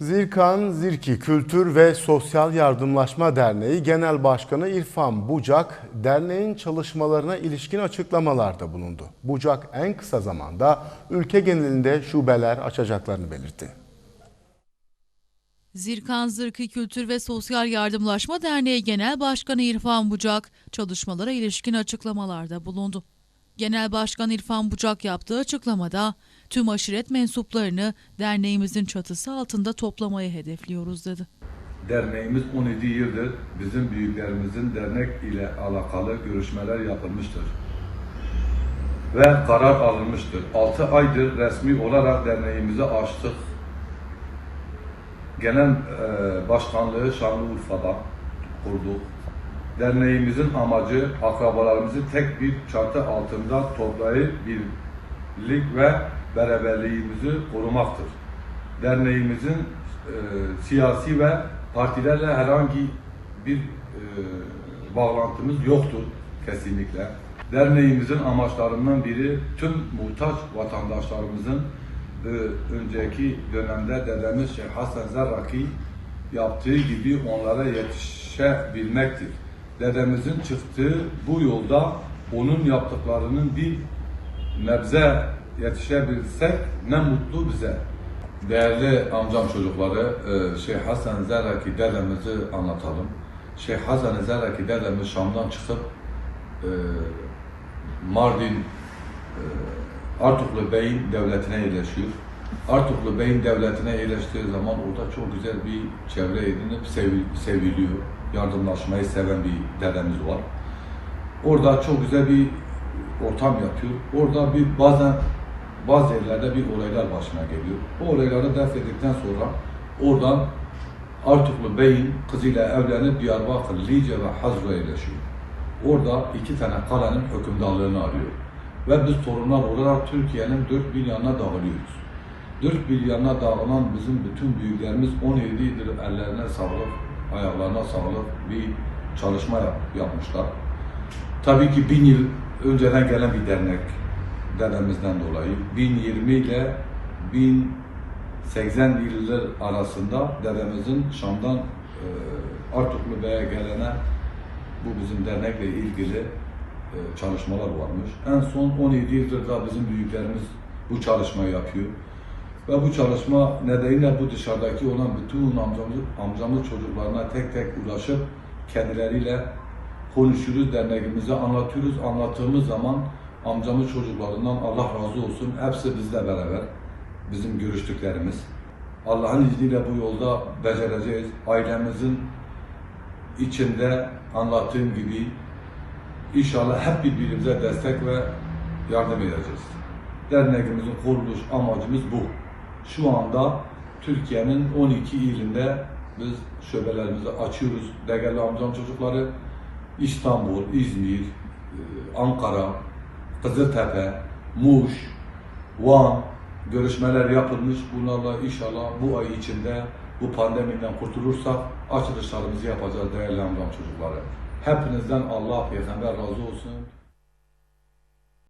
Zirkan Zirki Kültür ve Sosyal Yardımlaşma Derneği Genel Başkanı İrfan Bucak, derneğin çalışmalarına ilişkin açıklamalarda bulundu. Bucak en kısa zamanda ülke genelinde şubeler açacaklarını belirtti. Zirkan Zırkı Kültür ve Sosyal Yardımlaşma Derneği Genel Başkanı İrfan Bucak çalışmalara ilişkin açıklamalarda bulundu. Genel Başkan İrfan Bucak yaptığı açıklamada tüm aşiret mensuplarını derneğimizin çatısı altında toplamayı hedefliyoruz dedi. Derneğimiz 17 yıldır bizim büyüklerimizin dernek ile alakalı görüşmeler yapılmıştır. Ve karar alınmıştır. 6 aydır resmi olarak derneğimizi açtık. Genel e, başkanlığı Şanlıurfa'da kurduk. Derneğimizin amacı akrabalarımızı tek bir çatı altında toplayıp birlik ve beraberliğimizi korumaktır. Derneğimizin e, siyasi ve partilerle herhangi bir e, bağlantımız yoktur kesinlikle. Derneğimizin amaçlarından biri tüm muhtaç vatandaşlarımızın e, önceki dönemde dedemiz Şeyh Hasan Zerraki yaptığı gibi onlara yetişebilmektir. Dedemizin çıktığı bu yolda onun yaptıklarının bir nebze yetişebilsek ne mutlu bize. Değerli amcam çocukları, e, Şeyh Hasan Zerraki dedemizi anlatalım. Şeyh Hasan Zerraki dedemiz Şam'dan çıkıp e, Mardin e, Artuklu Bey'in devletine yerleşiyor. Artuklu Bey'in devletine yerleştiği zaman orada çok güzel bir çevre edinip sevil- seviliyor. Yardımlaşmayı seven bir dedemiz var. Orada çok güzel bir ortam yapıyor. Orada bir bazen bazı yerlerde bir olaylar başına geliyor. O olayları def ettikten sonra oradan Artuklu Bey'in kızıyla evlenip Diyarbakır, Lice ve Hazr'a yerleşiyor. Orada iki tane kalenin hükümdarlığını arıyor. Ve biz torunlar olarak Türkiye'nin dört bir yanına dağılıyoruz. Dört bir yanına dağılan bizim bütün büyüklerimiz 17 yıldır ellerine sağlık, ayaklarına sağlık bir çalışma yap- yapmışlar. Tabii ki bin yıl önceden gelen bir dernek dedemizden dolayı 1020 ile 1080 yıllar arasında dedemizin Şam'dan e, Artuklu Bey'e gelene bu bizim dernekle ilgili e, çalışmalar varmış. En son 17 yıldır da bizim büyüklerimiz bu çalışmayı yapıyor. Ve bu çalışma nedeniyle bu dışarıdaki olan bütün amcamız, amcamız çocuklarına tek tek ulaşıp kendileriyle konuşuyoruz, derneğimizi anlatıyoruz. Anlattığımız zaman amcamız çocuklarından Allah razı olsun. Hepsi bizle beraber. Bizim görüştüklerimiz. Allah'ın izniyle bu yolda becereceğiz. Ailemizin içinde anlattığım gibi inşallah hep birbirimize destek ve yardım edeceğiz. Derneğimizin kuruluş amacımız bu. Şu anda Türkiye'nin 12 ilinde biz şubelerimizi açıyoruz. Değerli amcam çocukları İstanbul, İzmir, e, Ankara, Kızıltepe, Muş, Van görüşmeler yapılmış. Bunlarla inşallah bu ay içinde bu pandemiden kurtulursak açılışlarımızı yapacağız değerli amcam çocukları. Hepinizden Allah peygamber razı olsun.